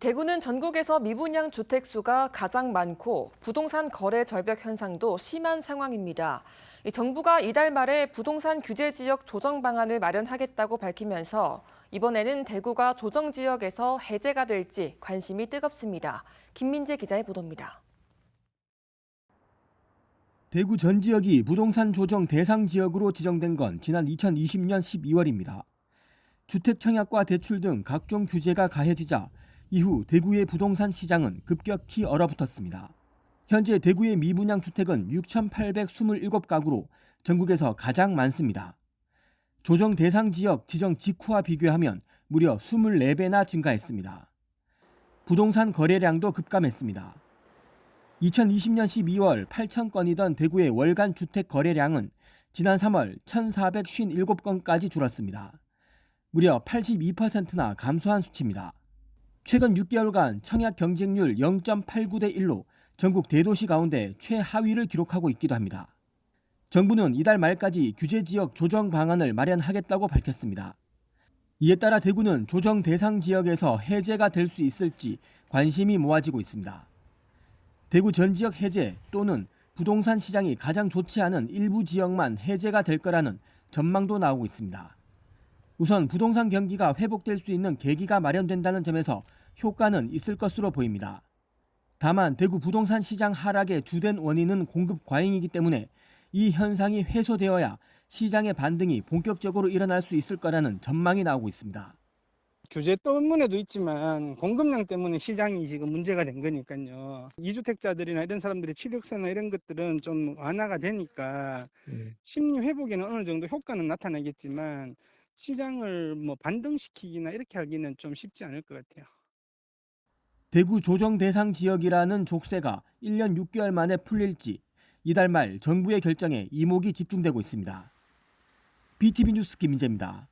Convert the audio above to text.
대구는 전국에서 미분양 주택 수가 가장 많고 부동산 거래 절벽 현상도 심한 상황입니다. 이 정부가 이달 말에 부동산 규제 지역 조정 방안을 마련하겠다고 밝히면서 이번에는 대구가 조정 지역에서 해제가 될지 관심이 뜨겁습니다. 김민재 기자의 보도입니다. 대구 전 지역이 부동산 조정 대상 지역으로 지정된 건 지난 2020년 12월입니다. 주택 청약과 대출 등 각종 규제가 가해지자 이후 대구의 부동산 시장은 급격히 얼어붙었습니다. 현재 대구의 미분양 주택은 6,827가구로 전국에서 가장 많습니다. 조정 대상 지역 지정 직후와 비교하면 무려 24배나 증가했습니다. 부동산 거래량도 급감했습니다. 2020년 12월 8천 건이던 대구의 월간 주택 거래량은 지난 3월 1,457건까지 줄었습니다. 무려 82%나 감소한 수치입니다. 최근 6개월간 청약 경쟁률 0.89대 1로 전국 대도시 가운데 최하위를 기록하고 있기도 합니다. 정부는 이달 말까지 규제 지역 조정 방안을 마련하겠다고 밝혔습니다. 이에 따라 대구는 조정 대상 지역에서 해제가 될 수 있을지 관심이 모아지고 있습니다. 대구 전 지역 해제 또는 부동산 시장이 가장 좋지 않은 일부 지역만 해제가 될 거라는 전망도 나오고 있습니다. 우선 부동산 경기가 회복될 수 있는 계기가 마련된다는 점에서 효과는 있을 것으로 보입니다. 다만 대구 부동산 시장 하락의 주된 원인은 공급 과잉이기 때문에 이 현상이 해소되어야 시장의 반등이 본격적으로 일어날 수 있을 거라는 전망이 나오고 있습니다. 규제 때문에도 있지만 공급량 때문에 시장이 지금 문제가 된 거니까요. 이주택자들이나 이런 사람들의 취득세나 이런 것들은 좀 완화가 되니까 심리 회복에는 어느 정도 효과는 나타나겠지만 시장을 뭐 반등시키기나 이렇게 하기는 좀 쉽지 않을 것 같아요. 대구 조정 대상 지역이라는 족쇄가 1년 6개월 만에 풀릴지 이달 말 정부의 결정에 이목이 집중되고 있습니다. BTV 뉴스 김민재입니다.